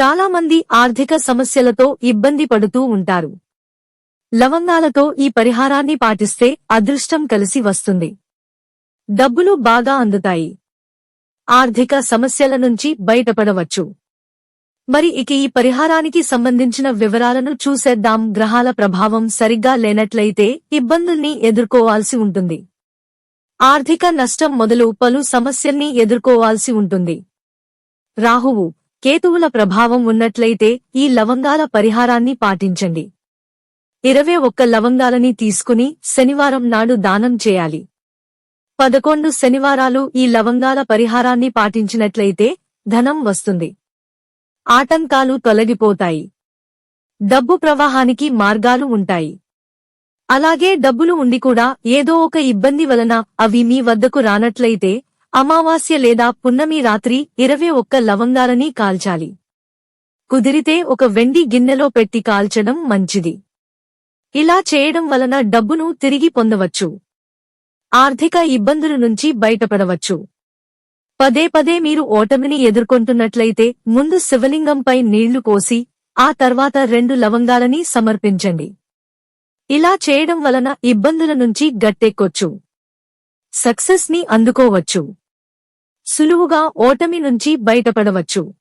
చాలా మంది ఆర్థిక సమస్యలతో ఇబ్బంది పడుతూ ఉంటారు. లవంగాలతో ఈ పరిహారాన్ని పాటిస్తే అదృష్టం కలిసి వస్తుంది. డబ్బులు బాగా అందుతాయి. ఆర్థిక సమస్యల నుంచి బయటపడవచ్చు. మరి ఇక ఈ పరిహారానికి సంబంధించిన వివరాలను చూసేద్దాం. గ్రహాల ప్రభావం సరిగ్గా లేనట్లయితే ఇబ్బందుల్ని ఎదుర్కోవాల్సి ఉంటుంది. ఆర్థిక నష్టం మొదలు పలు సమస్యల్ని ఎదుర్కోవాల్సి ఉంటుంది. రాహువు కేతువుల ప్రభావం ఉన్నట్లయితే ఈ లవంగాల పరిహారాన్ని పాటించండి. ఇరవై ఒక్క లవంగాలని తీసుకుని శనివారం నాడు దానం చేయాలి. పదకొండు శనివారాలు ఈ లవంగాల పరిహారాన్ని పాటించినట్లయితే ధనం వస్తుంది. ఆటంకాలు తొలగిపోతాయి. డబ్బు ప్రవాహానికి మార్గాలు ఉంటాయి. అలాగే డబ్బులు ఉండి కూడా ఏదో ఒక ఇబ్బంది వలన అవి మీ వద్దకు రానట్లయితే అమావాస్య లేదా పున్నమి రాత్రి ఇరవై ఒక్క లవంగాలని కాల్చాలి. కుదిరితే ఒక వెండి గిన్నెలో పెట్టి కాల్చడం మంచిది. ఇలా చేయడం వలన డబ్బును తిరిగి పొందవచ్చు. ఆర్థిక ఇబ్బందుల నుంచి బయటపడవచ్చు. పదే పదే మీరు ఓటమిని ఎదుర్కొంటున్నట్లయితే ముందు శివలింగంపై నీళ్ళు కోసి ఆ తర్వాత రెండు లవంగాలని సమర్పించండి. ఇలా చేయడం వలన ఇబ్బందుల నుంచి గట్టెక్కొచ్చు. సక్సెస్ని అందుకోవచ్చు. సులువుగా ఓటమి నుంచి బయటపడవచ్చు.